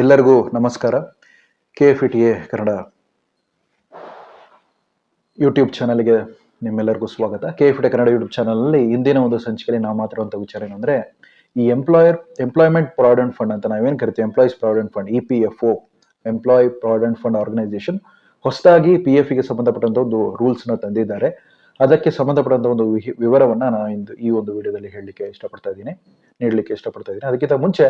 ಎಲ್ಲರಿಗೂ ನಮಸ್ಕಾರ. K F T A Kannada YouTube ಚಾನಲ್ಗೆ ನಿಮ್ಮೆಲ್ಲರಿಗೂ ಸ್ವಾಗತ. K F T Kannada YouTube ಚಾನಲ್ನಲ್ಲಿ ಇಂದಿನ ಒಂದು ಸಂಚಿಕೆಯಲ್ಲಿ ನಾವು ಮಾತಾಡುವಂಥ ವಿಚಾರ ಏನಂದರೆ ಈ ಎಂಪ್ಲಾಯರ್ ಎಂಪ್ಲಾಯ್ಮೆಂಟ್ ಪ್ರಾವಿಡೆಂಟ್ ಫಂಡ್ ಅಂತ ನಾವೇನು ಕರಿತೀವಿ? Employees provident fund E P F O employ provident fund organisation ಹೊಸದಾಗಿ ಪಿ ಎಫ್ಗೆ ಗೆ ಸಂಬಂಧಪಟ್ಟಂತ ಒಂದು ರೂಲ್ಸ್ನ ತಂದಿದ್ದಾರೆ. ಅದಕ್ಕೆ ಸಂಬಂಧಪಟ್ಟಂತ ಒಂದು ವಿವರವನ್ನ ನಾನು ಇಂದು ಈ ಒಂದು ವಿಡಿಯೋದಲ್ಲಿ ಹೇಳಲಿಕ್ಕೆ ಇಷ್ಟಪಡ್ತಾ ಇದ್ದೀನಿ. ನೀಡಲಿಕ್ಕೆ ಇಷ್ಟಪಡ್ತಾ ಇದ್ದೀನಿ. ಅದಕ್ಕಿಂತ ಮುಂಚೆ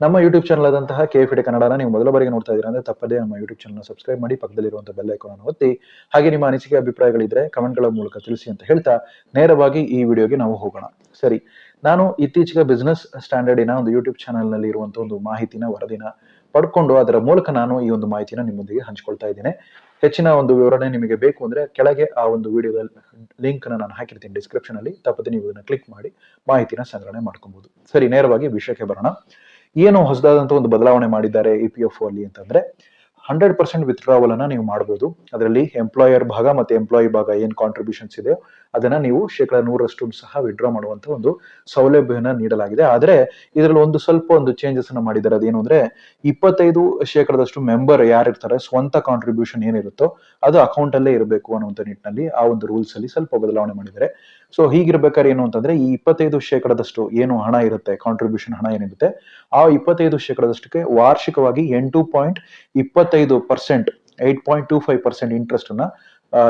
ನಮ್ಮ ಯೂಟ್ಯೂಬ್ ಚಾನಲ್ ಆದಂತಹ ಕೆ ಎಫ್ ಕನ್ನಡನ ನೀವು ಮೊದಲ ಬಾರಿಗೆ ನೋಡ್ತಾ ಇದ್ದೀರಾ ಅಂದ್ರೆ ತಪ್ಪದೇ ನಮ್ಮ ಯೂಟ್ಯೂಬ್ ಚಾನಲ್ ಸಬ್ಸ್ಕ್ರೈಬ್ ಮಾಡಿ ಪಕ್ಕದಲ್ಲಿರುವಂತಹ ಬೆಲ್ ಐಕಾನ್ ಒತ್ತಿ, ಹಾಗೆ ನಿಮ್ಮ ಅನಿಸಿಕೆ ಅಭಿಪ್ರಾಯಗಳಿದ್ರೆ ಕಮೆಂಟ್ಗಳ ಮೂಲಕ ತಿಳಿಸಿ ಅಂತ ಹೇಳ್ತಾ ನೇರವಾಗಿ ಈ ವಿಡಿಯೋಗೆ ನಾವು ಹೋಗೋಣ. ಸರಿ, ನಾನು ಇತ್ತೀಚೆಗೆ ಬಿಸ್ನೆಸ್ ಸ್ಟ್ಯಾಂಡರ್ಡಿನ ಒಂದು ಯೂಟ್ಯೂಬ್ ಚಾನಲ್ನಲ್ಲಿ ಇರುವಂತಹ ಒಂದು ಮಾಹಿತಿನ ವರದಿನ ಪಡ್ಕೊಂಡು ಅದರ ಮೂಲಕ ನಾನು ಈ ಒಂದು ಮಾಹಿತಿನ ನಿಮ್ಮೊಂದಿಗೆ ಹಂಚ್ಕೊಳ್ತಾ ಇದ್ದೇನೆ. ಹೆಚ್ಚಿನ ಒಂದು ವಿವರಣೆ ನಿಮಗೆ ಬೇಕು ಅಂದ್ರೆ ಕೆಳಗೆ ಆ ಒಂದು ವಿಡಿಯೋದ ಲಿಂಕ್ ನಾನು ಹಾಕಿರ್ತೀನಿ ಡಿಸ್ಕ್ರಿಪ್ಷನ್ ಅಲ್ಲಿ. ತಪ್ಪದೆ ನೀವು ಇದನ್ನ ಕ್ಲಿಕ್ ಮಾಡಿ ಮಾಹಿತಿನ ಸಂಗ್ರಹಣೆ ಮಾಡ್ಕೊಬಹುದು ಸರಿ, ನೇರವಾಗಿ ವಿಷಯಕ್ಕೆ ಬರೋಣ. ಏನು ಹೊಸದಾದಂತ ಒಂದು ಬದಲಾವಣೆ ಮಾಡಿದ್ದಾರೆ ಇ ಪಿ ಎಫ್ ಅಲ್ಲಿ ಅಂತಂದ್ರೆ ಹಂಡ್ರೆಡ್ ಪರ್ಸೆಂಟ್ ವಿತ್ಡ್ರಾವಲ್ ಅನ್ನ ನೀವು ಮಾಡಬಹುದು ಅದರಲ್ಲಿ ಎಂಪ್ಲಾಯರ್ ಭಾಗ ಮತ್ತೆ ಎಂಪ್ಲಾಯಿ ಭಾಗ ಏನ್ ಕಾಂಟ್ರಿಬ್ಯೂಷನ್ಸ್ ಇದೆ? ಅದನ್ನ ನೀವು ಶೇಕಡ ನೂರಷ್ಟು ಸಹ ವಿಡ್ರಾ ಮಾಡುವಂತ ಒಂದು ಸೌಲಭ್ಯವನ್ನ ನೀಡಲಾಗಿದೆ. ಆದ್ರೆ ಇದರಲ್ಲಿ ಒಂದು ಸ್ವಲ್ಪ ಒಂದು ಚೇಂಜಸ್ ಅನ್ನ ಮಾಡಿದ್ದಾರೆ. ಅದೇನು ಅಂದ್ರೆ ಇಪ್ಪತ್ತೈದು ಶೇಕಡದಷ್ಟು ಮೆಂಬರ್ ಯಾರಿರ್ತಾರೆ, ಸ್ವಂತ ಕಾಂಟ್ರಿಬ್ಯೂಷನ್ ಏನಿರುತ್ತೋ ಅದು ಅಕೌಂಟ್ ಅಲ್ಲೇ ಇರಬೇಕು ಅನ್ನುವಂತ ನಿಟ್ಟಿನಲ್ಲಿ ಆ ಒಂದು ರೂಲ್ಸ್ ಅಲ್ಲಿ ಸ್ವಲ್ಪ ಬದಲಾವಣೆ ಮಾಡಿದ್ದಾರೆ. ಸೊ ಹೀಗಿರ್ಬೇಕಾದ್ರೆ ಏನು ಅಂತಂದ್ರೆ ಈ ಇಪ್ಪತ್ತೈದು ಶೇಕಡದಷ್ಟು ಏನು ಹಣ ಇರುತ್ತೆ ಕಾಂಟ್ರಿಬ್ಯೂಷನ್ ಹಣ ಏನಿರುತ್ತೆ, ಆ ಇಪ್ಪತ್ತೈದು ಶೇಕಡದಷ್ಟಕ್ಕೆ ವಾರ್ಷಿಕವಾಗಿ ಎಂಟು ಪಾಯಿಂಟ್ ಇಪ್ಪತ್ತೈದು percent eight point two five percent interest ಅನ್ನ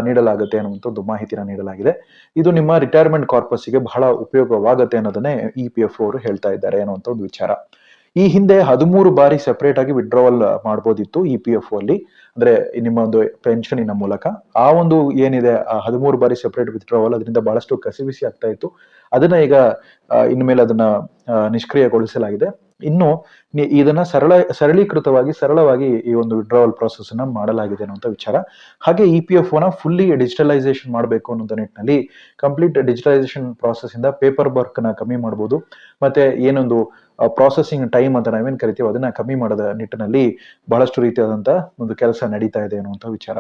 ನೀಡಲಾಗುತ್ತೆ ಅನ್ನುವಂಥದ್ದು ಮಾಹಿತಿನ ನೀಡಲಾಗಿದೆ. ಇದು ನಿಮ್ಮ ರಿಟೈರ್ಮೆಂಟ್ ಕಾರ್ಪಸ್ಗೆ ಬಹಳ ಉಪಯೋಗವಾಗುತ್ತೆ ಅನ್ನೋದನ್ನೇ ಇ ಪಿ ಎಫ್ ಅವರು ಹೇಳ್ತಾ ಇದ್ದಾರೆ ಅನ್ನುವಂಥ ಒಂದು ವಿಚಾರ. ಈ ಹಿಂದೆ ಹದಿಮೂರು ಬಾರಿ ಸೆಪರೇಟ್ ಆಗಿ ವಿಡ್ರಾವಲ್ ಮಾಡಬಹುದಿತ್ತು ಇ ಪಿ ಎಫ್ ಅಲ್ಲಿ, ಅಂದ್ರೆ ನಿಮ್ಮ ಒಂದು ಪೆನ್ಷನಿನ ಮೂಲಕ. ಆ ಒಂದು ಏನಿದೆ ಹದಿಮೂರು ಬಾರಿ ಸೆಪರೇಟ್ ವಿಡ್ರಾವಲ್ ಅದರಿಂದ ಬಹಳಷ್ಟು ಕಸಿವಿಸಿ ಆಗ್ತಾ ಇತ್ತು. ಅದನ್ನ ಈಗ ಇನ್ಮೇಲೆ ಅದನ್ನ ನಿಷ್ಕ್ರಿಯಗೊಳಿಸಲಾಗಿದೆ. ಇನ್ನು ಇದನ್ನ ಸರಳ, ಸರಳೀಕೃತವಾಗಿ, ಸರಳವಾಗಿ ಈ ಒಂದು ವಿಡ್ರಾವಲ್ ಪ್ರಾಸೆಸ್ ಅನ್ನ ಮಾಡಲಾಗಿದೆ ಅನ್ನುವಂಥ ವಿಚಾರ. ಹಾಗೆ ಇ ಪಿ ಎಫ್ ಒನ ಫುಲ್ಲಿ ಡಿಜಿಟಲೈಸೇಷನ್ ಮಾಡಬೇಕು ಅನ್ನೋ ನಿಟ್ಟಿನಲ್ಲಿ ಕಂಪ್ಲೀಟ್ ಡಿಜಿಟಲೈಸೇಷನ್ ಪ್ರಾಸೆಸ್ ಇಂದ ಪೇಪರ್ ವರ್ಕ್ನ ಕಮ್ಮಿ ಮಾಡಬಹುದು ಮತ್ತೆ ಏನೊಂದು ಪ್ರಾಸೆಸಿಂಗ್ ಟೈಮ್ ಅಂತ ನಾವೇನ್ ಕರಿತೀವಿ ಅದನ್ನ ಕಮ್ಮಿ ಮಾಡೋದ ನಿಟ್ಟಿನಲ್ಲಿ ಬಹಳಷ್ಟು ರೀತಿಯಾದಂತ ಒಂದು ಕೆಲಸ ನಡೀತಾ ಇದೆ ಅನ್ನುವಂಥ ವಿಚಾರ.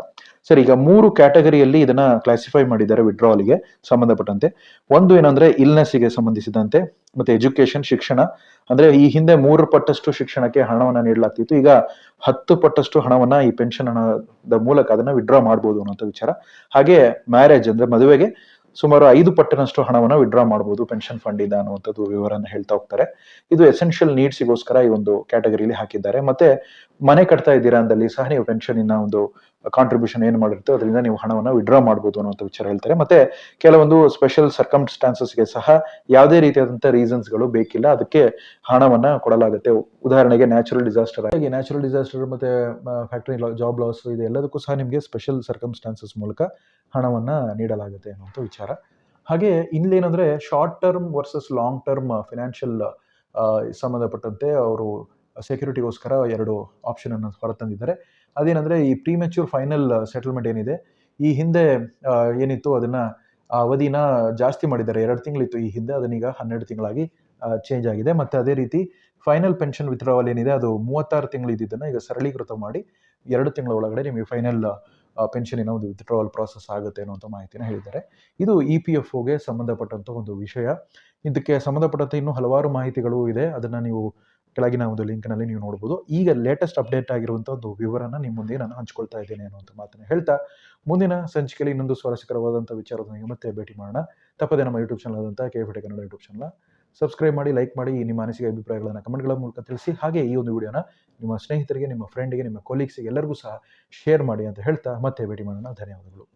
ಸರಿ, ಈಗ ಮೂರು ಕ್ಯಾಟಗರಿಯಲ್ಲಿ ಇದನ್ನ ಕ್ಲಾಸಿಫೈ ಮಾಡಿದ್ದಾರೆ ವಿಡ್ರಾವಲ್ಗೆ ಸಂಬಂಧಪಟ್ಟಂತೆ. ಒಂದು ಏನಂದ್ರೆ ಇಲ್ನೆಸ್ಗೆ ಸಂಬಂಧಿಸಿದಂತೆ, ಮತ್ತೆ ಎಜುಕೇಶನ್ ಶಿಕ್ಷಣ ಅಂದ್ರೆ ಈ ಹಿಂದೆ ಮೂರು ಪಟ್ಟಷ್ಟು ಶಿಕ್ಷಣಕ್ಕೆ ಹಣವನ್ನ ನೀಡಲಾಗ್ತಿತ್ತು. ಈಗ ಹತ್ತು ಪಟ್ಟಷ್ಟು ಹಣವನ್ನ ಈ ಪೆನ್ಷನ್ ಹಣದ ಮೂಲಕ ಅದನ್ನ ವಿಡ್ರಾ ಮಾಡಬಹುದು ಅನ್ನೋಂಥ ವಿಚಾರ. ಹಾಗೆ ಮ್ಯಾರೇಜ್ ಅಂದ್ರೆ ಮದುವೆಗೆ ಸುಮಾರು ಐದು ಪಟ್ಟಿನಷ್ಟು ಹಣವನ್ನ ವಿಡ್ರಾ ಮಾಡಬಹುದು ಪೆನ್ಷನ್ ಫಂಡ್ ಇಂದ ಅನ್ನುವಂಥದ್ದು ವಿವರನ ಹೇಳ್ತಾ ಹೋಗ್ತಾರೆ. ಇದು ಎಸೆನ್ಷಿಯಲ್ ನೀಡ್ಸ್ಗೋಸ್ಕರ ಈ ಒಂದು ಕ್ಯಾಟಗರಿಲಿ ಹಾಕಿದ್ದಾರೆ. ಮತ್ತೆ ಮನೆ ಕಟ್ತಾ ಇದ್ದೀರಾ ಅಂದಲ್ಲಿ ಸಹ ನೀವು ಪೆನ್ಷನ್ ಇನ್ನ ಒಂದು ಕಾಂಟ್ರಿಬ್ಯೂಷನ್ ಏನು ಮಾಡಿರ್ತೋ ಅದರಿಂದ ನೀವು ಹಣವನ್ನು ವಿಡ್ರಾ ಮಾಡಬಹುದು ಅನ್ನೋಂಥ ವಿಚಾರ ಹೇಳ್ತಾರೆ. ಮತ್ತೆ ಕೆಲವೊಂದು ಸ್ಪೆಷಲ್ ಸರ್ಕಮ್ಸ್ಟಾನ್ಸಸ್ಗೆ ಸಹ ಯಾವುದೇ ರೀತಿಯಾದಂಥ ರೀಸನ್ಸ್ಗಳು ಬೇಕಿಲ್ಲ, ಅದಕ್ಕೆ ಹಣವನ್ನ ಕೊಡಲಾಗುತ್ತೆ. ಉದಾಹರಣೆಗೆ ನ್ಯಾಚುರಲ್ ಡಿಸಾಸ್ಟರ್ ಹಾಗೆ ನ್ಯಾಚುರಲ್ ಡಿಸಾಸ್ಟರ್ ಮತ್ತೆ ಫ್ಯಾಕ್ಟರಿ ಜಾಬ್ ಲಾಸ್ ಇದೆ, ಎಲ್ಲದಕ್ಕೂ ಸಹ ನಿಮಗೆ ಸ್ಪೆಷಲ್ ಸರ್ಕಮ್ಸ್ಟಾನ್ಸಸ್ ಮೂಲಕ ಹಣವನ್ನ ನೀಡಲಾಗುತ್ತೆ ಅನ್ನುವಂಥ ವಿಚಾರ. ಹಾಗೆ ಇನ್ನೇನಂದ್ರೆ short term versus long term financial ಸಂಬಂಧಪಟ್ಟಂತೆ ಅವರು ಸೆಕ್ಯೂರಿಟಿಗೋಸ್ಕರ ಎರಡು ಆಪ್ಷನ್ ಅನ್ನು ಹೊರತಂದಿದ್ದಾರೆ. ಅದೇನಂದ್ರೆ ಈ ಪ್ರಿಮೆಚ್ಯೂರ್ ಫೈನಲ್ ಸೆಟಲ್ಮೆಂಟ್ ಏನಿದೆ, ಈ ಹಿಂದೆ ಏನಿತ್ತು ಅದನ್ನ ಅವಧಿನ ಜಾಸ್ತಿ ಮಾಡಿದ್ದಾರೆ. ಎರಡು ತಿಂಗಳಿತ್ತು ಈ ಹಿಂದೆ, ಅದನ್ನೀಗ ಹನ್ನೆರಡು ತಿಂಗಳಾಗಿ ಚೇಂಜ್ ಆಗಿದೆ. ಮತ್ತೆ ಅದೇ ರೀತಿ ಫೈನಲ್ ಪೆನ್ಷನ್ ವಿತ್ಡ್ರಾವಲ್ ಏನಿದೆ, ಅದು ಮೂವತ್ತಾರು ತಿಂಗಳು ಇದ್ದಿದ್ದನ್ನು ಈಗ ಸರಳೀಕೃತ ಮಾಡಿ ಎರಡು ತಿಂಗಳ ಒಳಗಡೆ ನಿಮಗೆ ಫೈನಲ್ ಪೆನ್ಷನಿನ ಒಂದು ವಿತ್ಡ್ರಾವಲ್ ಪ್ರಾಸೆಸ್ ಆಗುತ್ತೆ ಅನ್ನುವಂಥ ಮಾಹಿತಿನ ಹೇಳಿದ್ದಾರೆ. ಇದು ಇ ಪಿ ಎಫ್ ಒಗೆ ಸಂಬಂಧಪಟ್ಟಂತ ಒಂದು ವಿಷಯ. ಇದಕ್ಕೆ ಸಂಬಂಧಪಟ್ಟಂತೆ ಇನ್ನೂ ಹಲವಾರು ಮಾಹಿತಿಗಳು ಇದೆ. ಅದನ್ನ ನೀವು ಕೆಳಗಿನ ಒಂದು ಲಿಂಕ್ನಲ್ಲಿ ನೀವು ನೋಡ್ಬೋದು. ಈಗ ಲೇಟೆಸ್ಟ್ ಅಪ್ಡೇಟ್ ಆಗಿರುವಂಥ ಒಂದು ವಿವರನ ನಿಮ್ಮ ಮುಂದೆ ನಾನು ಹಂಚ್ಕೊಳ್ತಾ ಇದ್ದೇನೆ ಅನ್ನುವಂಥ ಮಾತನ್ನು ಹೇಳ್ತಾ, ಮುಂದಿನ ಸಂಚಿಕೆಯಲ್ಲಿ ಇನ್ನೊಂದು ಸ್ವಾರಸ್ಯಕರವಾದಂಥ ವಿಚಾರದೊಂದಿಗೆ ಮತ್ತೆ ಭೇಟಿ ಮಾಡೋಣ. ತಪ್ಪದೆ ನಮ್ಮ ಯೂಟ್ಯೂಬ್ ಚಾನಲ್ ಆದಂಥ K F Kannada YouTube channel subscribe ಮಾಡಿ ಲೈಕ್ ಮಾಡಿ, ನಿಮ್ಮ ಅನಿಸಿಕೆ, ಅಭಿಪ್ರಾಯಗಳನ್ನು ಕಮೆಂಟ್ಗಳ ಮೂಲಕ ತಿಳಿಸಿ. ಹಾಗೆ ಈ ಒಂದು ವಿಡಿಯೋನ ನಿಮ್ಮ ಸ್ನೇಹಿತರಿಗೆ, ನಿಮ್ಮ ಫ್ರೆಂಡ್ಗೆ ನಿಮ್ಮ ಕೊಲೀಗ್ಸಿಗೆ ಎಲ್ಲರಿಗೂ ಸಹ ಶೇರ್ ಮಾಡಿ ಅಂತ ಹೇಳ್ತಾ ಮತ್ತೆ ಭೇಟಿ ಮಾಡೋಣ. ಧನ್ಯವಾದಗಳು.